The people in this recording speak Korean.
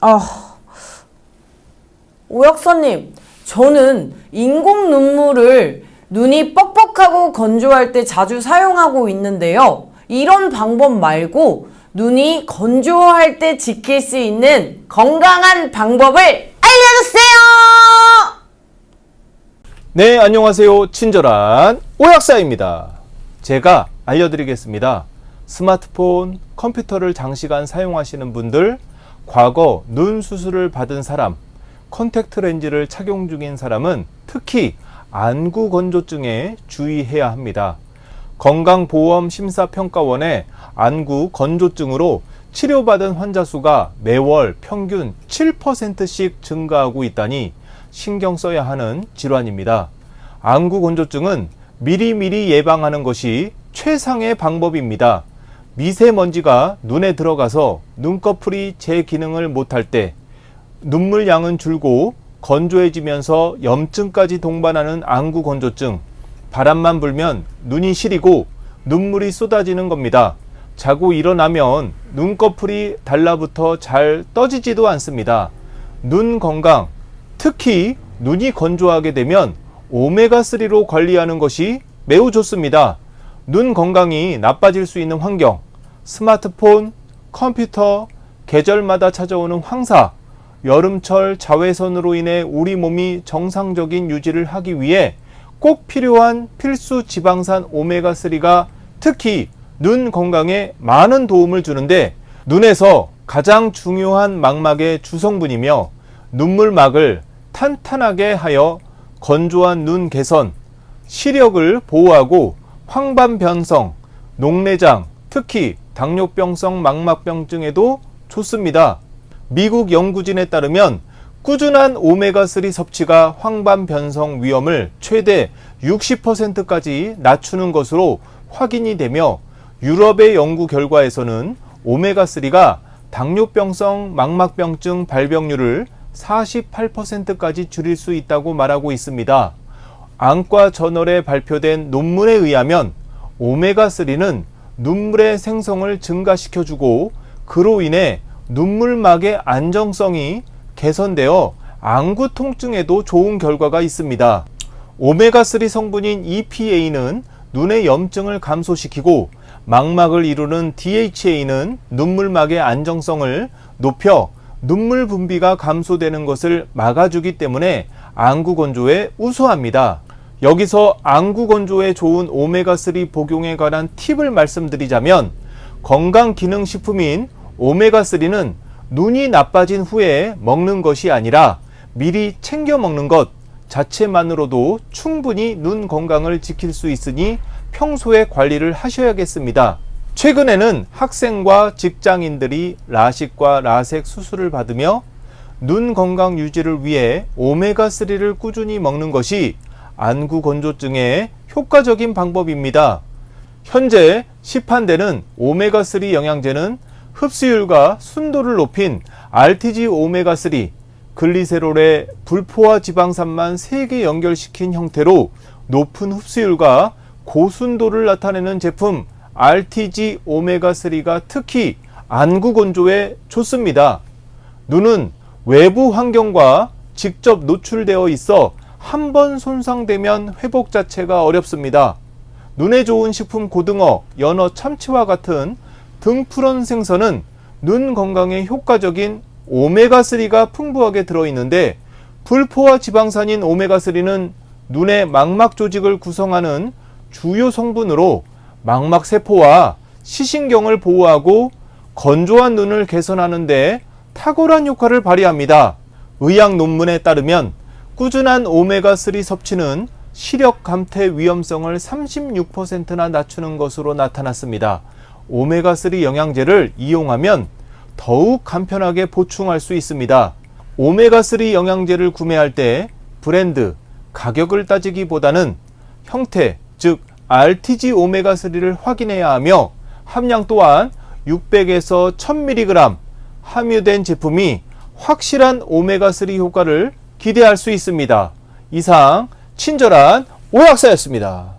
아, 오 약사님, 저는 인공 눈물을 눈이 뻑뻑하고 건조할 때 자주 사용하고 있는데요. 이런 방법 말고 눈이 건조할 때 지킬 수 있는 건강한 방법을 알려주세요! 네, 안녕하세요. 친절한 오약사입니다. 제가 알려드리겠습니다. 스마트폰, 컴퓨터를 장시간 사용하시는 분들, 과거 눈 수술을 받은 사람, 컨택트 렌즈를 착용 중인 사람은 특히 안구 건조증에 주의해야 합니다. 건강보험심사평가원의 안구 건조증으로 치료받은 환자 수가 매월 평균 7%씩 증가하고 있다니 신경 써야 하는 질환입니다. 안구 건조증은 미리미리 예방하는 것이 최상의 방법입니다. 미세먼지가 눈에 들어가서 눈꺼풀이 제 기능을 못할 때 눈물 양은 줄고 건조해지면서 염증까지 동반하는 안구 건조증. 바람만 불면 눈이 시리고 눈물이 쏟아지는 겁니다. 자고 일어나면 눈꺼풀이 달라붙어 잘 떠지지도 않습니다. 눈 건강, 특히 눈이 건조하게 되면 오메가3로 관리하는 것이 매우 좋습니다. 눈 건강이 나빠질 수 있는 환경, 스마트폰, 컴퓨터, 계절마다 찾아오는 황사, 여름철 자외선으로 인해 우리 몸이 정상적인 유지를 하기 위해 꼭 필요한 필수 지방산 오메가3가 특히 눈 건강에 많은 도움을 주는데 눈에서 가장 중요한 망막의 주성분이며 눈물막을 탄탄하게 하여 건조한 눈 개선, 시력을 보호하고 황반 변성, 녹내장, 특히 당뇨병성 망막병증에도 좋습니다. 미국 연구진에 따르면 꾸준한 오메가3 섭취가 황반 변성 위험을 최대 60%까지 낮추는 것으로 확인이 되며 유럽의 연구 결과에서는 오메가3가 당뇨병성 망막병증 발병률을 48%까지 줄일 수 있다고 말하고 있습니다. 안과 저널에 발표된 논문에 의하면 오메가3는 눈물의 생성을 증가시켜주고 그로 인해 눈물막의 안정성이 개선되어 안구 통증에도 좋은 결과가 있습니다. 오메가3 성분인 EPA는 눈의 염증을 감소시키고 망막을 이루는 DHA는 눈물막의 안정성을 높여 눈물 분비가 감소되는 것을 막아주기 때문에 안구 건조에 우수합니다. 여기서 안구 건조에 좋은 오메가3 복용에 관한 팁을 말씀드리자면 건강 기능 식품인 오메가3는 눈이 나빠진 후에 먹는 것이 아니라 미리 챙겨 먹는 것 자체만으로도 충분히 눈 건강을 지킬 수 있으니 평소에 관리를 하셔야겠습니다. 최근에는 학생과 직장인들이 라식과 라섹 수술을 받으며 눈 건강 유지를 위해 오메가3를 꾸준히 먹는 것이 안구 건조증에 효과적인 방법입니다. 현재 시판되는 오메가3 영양제는 흡수율과 순도를 높인 RTG 오메가3, 글리세롤의 불포화 지방산만 3개 연결시킨 형태로 높은 흡수율과 고순도를 나타내는 제품 RTG 오메가3가 특히 안구 건조에 좋습니다. 눈은 외부 환경과 직접 노출되어 있어 한 번 손상되면 회복 자체가 어렵습니다. 눈에 좋은 식품 고등어, 연어, 참치와 같은 등푸른 생선은 눈 건강에 효과적인 오메가3가 풍부하게 들어있는데 불포화 지방산인 오메가3는 눈의 망막 조직을 구성하는 주요 성분으로 망막 세포와 시신경을 보호하고 건조한 눈을 개선하는데 탁월한 효과를 발휘합니다. 의학 논문에 따르면 꾸준한 오메가3 섭취는 시력 감퇴 위험성을 36%나 낮추는 것으로 나타났습니다. 오메가3 영양제를 이용하면 더욱 간편하게 보충할 수 있습니다. 오메가3 영양제를 구매할 때 브랜드, 가격을 따지기보다는 형태, 즉 RTG 오메가3를 확인해야 하며 함량 또한 600에서 1000mg 함유된 제품이 확실한 오메가3 효과를 기대할 수 있습니다. 이상 친절한 오약사였습니다.